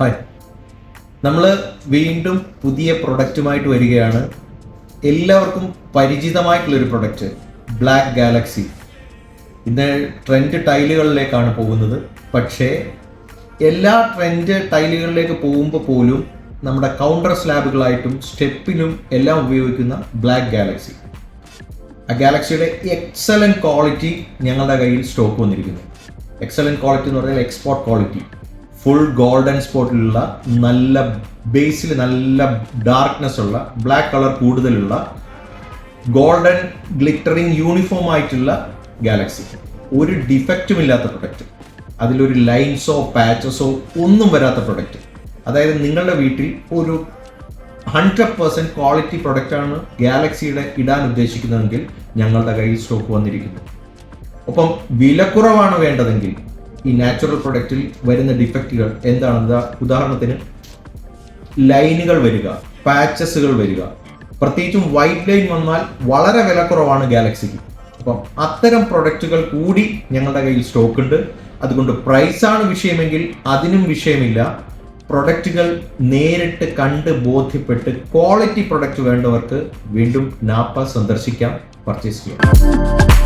Hi നമ്മൾ വീണ്ടും പുതിയ പ്രൊഡക്റ്റുമായിട്ട് വരികയാണ്. എല്ലാവർക്കും പരിചിതമായിട്ടുള്ളൊരു പ്രൊഡക്റ്റ് ബ്ലാക്ക് ഗാലക്സി ഇന്ന് ട്രെൻഡ് ടൈലുകളിലേക്കാണ് പോകുന്നത്. പക്ഷേ എല്ലാ ട്രെൻഡ് ടൈലുകളിലേക്ക് പോകുമ്പോൾ പോലും നമ്മുടെ കൗണ്ടർ സ്ലാബുകളായിട്ടും സ്റ്റെപ്പിലും എല്ലാം ഉപയോഗിക്കുന്ന ബ്ലാക്ക് ഗാലക്സി ആ ഗാലക്സിയുടെ എക്സലന്റ് ക്വാളിറ്റി ഞങ്ങളുടെ കയ്യിൽ സ്റ്റോക്ക് വന്നിരിക്കുന്നു. എക്സലന്റ് ക്വാളിറ്റി എന്ന് പറഞ്ഞാൽ എക്സ്പോർട്ട് ക്വാളിറ്റി ഫുൾ ഗോൾഡൻ സ്പോട്ടിലുള്ള നല്ല ബേസിൽ നല്ല ഡാർക്ക്നെസ് ഉള്ള ബ്ലാക്ക് കളർ കൂടുതലുള്ള ഗോൾഡൻ ഗ്ലിറ്ററിങ് യൂണിഫോം ആയിട്ടുള്ള ഗാലക്സി ഒരു ഡിഫക്റ്റും ഇല്ലാത്ത പ്രൊഡക്റ്റ് അതിലൊരു ലൈൻസോ പാച്ചസോ ഒന്നും വരാത്ത പ്രൊഡക്റ്റ് അതായത് നിങ്ങളുടെ വീട്ടിൽ ഒരു ഹൺഡ്രഡ് പെർസെന്റ് ക്വാളിറ്റി പ്രൊഡക്റ്റാണ് ഗാലക്സിയുടെ ഇടാൻ ഉദ്ദേശിക്കുന്നതെങ്കിൽ ഞങ്ങളുടെ കയ്യിൽ സ്റ്റോക്ക് വന്നിരിക്കുന്നു. ഒപ്പം വിലക്കുറവാണ് വേണ്ടതെങ്കിൽ ഈ നാച്ചുറൽ പ്രൊഡക്റ്റിൽ വരുന്ന ഡിഫക്റ്റുകൾ എന്താണെന്ന് ഉദാഹരണത്തിന് ലൈനുകൾ വരിക പാച്ചസുകൾ വരിക. പ്രത്യേകിച്ചും വൈറ്റ് ലൈൻ വന്നാൽ വളരെ വിലക്കുറവാണ് ഗാലക്സിക്ക് അപ്പം അത്തരം പ്രൊഡക്റ്റുകൾ കൂടി ഞങ്ങളുടെ കയ്യിൽ സ്റ്റോക്ക് ഉണ്ട്. അതുകൊണ്ട് പ്രൈസാണ് വിഷയമെങ്കിൽ അതിനും വിഷയമില്ല. പ്രൊഡക്റ്റുകൾ നേരിട്ട് കണ്ട് ബോധ്യപ്പെട്ട് ക്വാളിറ്റി പ്രൊഡക്റ്റ് വേണ്ടവർക്ക് വീണ്ടും നാപ്പ സന്ദർശിക്കാം പർച്ചേസ് ചെയ്യാം.